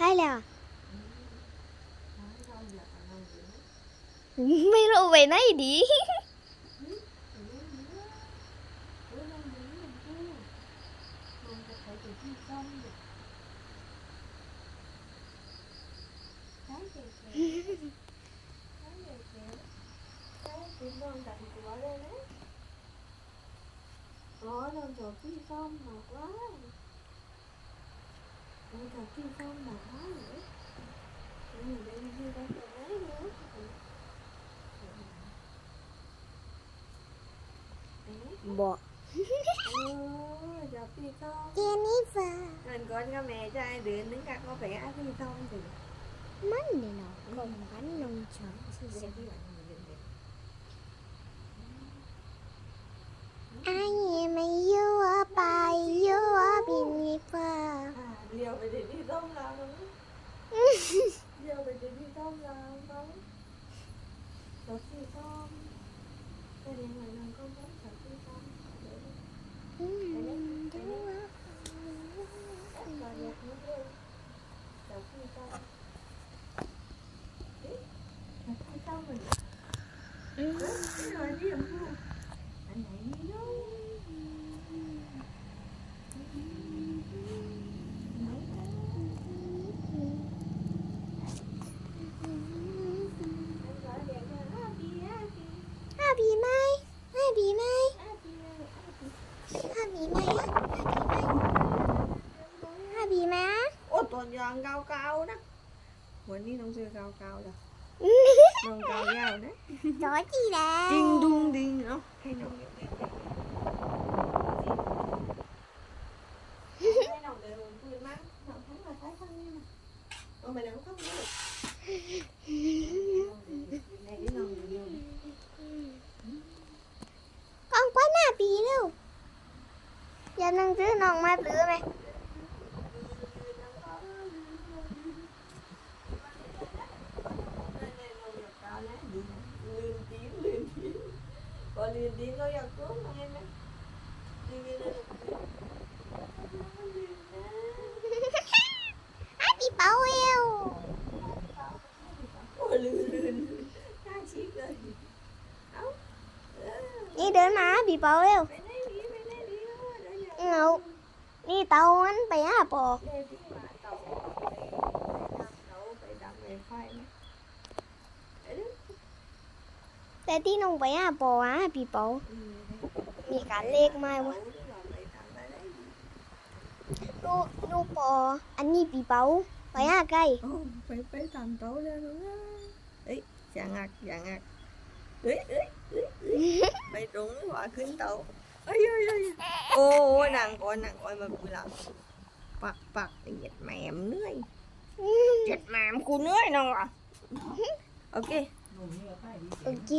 Thailand à? Mấy lâu về này đi. Có đâu rồi phi phong mà quá thật chứ không mà nữa. Cũng mình đem như con tờ máy nữa Bỏ Gặp phi không Jennifer. Mình con có mẹ cho ai đến đứng cặp có vẻ phi không thì Mất này nó không gắn nông chấm Sẽ bị ảnh không làm nữa giờ mình chỉ đi không ừ, ừ. ừ. làm thôi sợ khi con cái điện này làm con muốn sợ khi con để Hãy subscribe cho kênh Ghiền Mì Gõ Để không bỏ lỡ những video hấp dẫn ห้าบีไหมห้าบีไหม Ôi toàn giòn cao cao đó วันนี้น้องซื้อ cao cao rồi น้อง cao cao đấy จอจีแล้ว Ding dung ding เนาะให้น้องเด็กๆให้น้องเดินบนพื้นมั้งน้องทั้งหลายท้ายข้างนี้นะเอาไปเดี๋ยวข้างนี้ในที่น้องอยู่ กองกว้าหน้าบีเร็วอย่า นั่งซื้อน้องมาซื้อไหมลื่นตีนลื่นตีนพอลื่นตีนก็อยากก้มไงนะลื่นนะห้าบีเป่าเอวโอ้ลื่นลื่นน่าชิคเลยเอ้าเออนี่เดินมาห้าบีเป่าเร็ว อเดี๋ยวอย่าเอานี่เตามันไปห้าปอกเดี๋ยวที่มาเต่าไปดำเต่าไปดำไอ้ไฟนะเอ้ยแต่ที่น้องไปห้าปอกห้าบีเป่าอืมมีการเลขไหมวะเต่าที่ อยเอ้ยโอ้นางก้อนนางก้อนมาบุหลับปักปักเหยียดแหมมเนื่อยเหยียดแหมมกูเนื่อยน้องอะโอเค โอเค